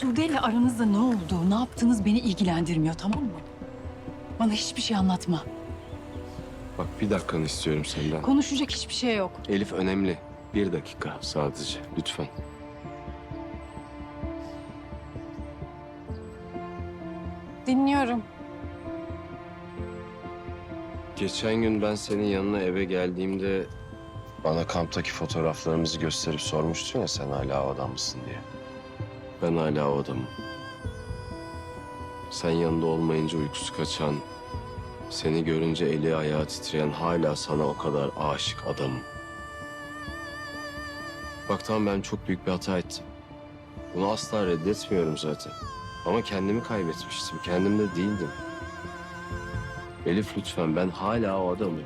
Sude ile aranızda ne oldu, ne yaptınız beni ilgilendirmiyor tamam mı? Bana hiçbir şey anlatma. Bak bir dakikanı istiyorum senden. Konuşacak hiçbir şey yok. Elif önemli. Bir dakika sadece lütfen. Dinliyorum. Geçen gün ben senin yanına eve geldiğimde bana kamptaki fotoğraflarımızı gösterip sormuştun ya sen hala o adam mısın diye. Ben hala o adamım. Sen yanında olmayınca uykusu kaçan, seni görünce eli ayağı titreyen hala sana o kadar aşık adamım. Bak tamam ben çok büyük bir hata ettim. Bunu asla reddetmiyorum zaten. Ama kendimi kaybetmiştim. Kendimde değildim. Elif lütfen ben hala o adamım.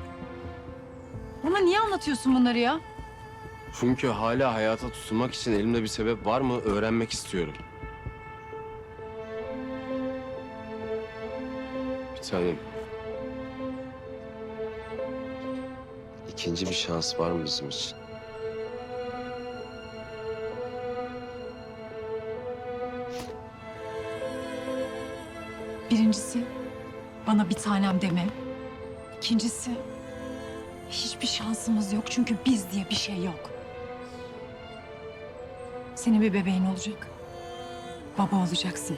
Bana niye anlatıyorsun bunları ya? Çünkü hala hayata tutunmak için elimde bir sebep var mı öğrenmek istiyorum. Bir tanem. İkinci bir şans var mı bizim için? Birincisi bana bir tanem deme. İkincisi hiçbir şansımız yok çünkü biz diye bir şey yok. Senin bir bebeğin olacak. Baba olacaksın.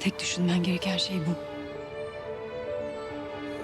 Tek düşünmen gereken şey bu.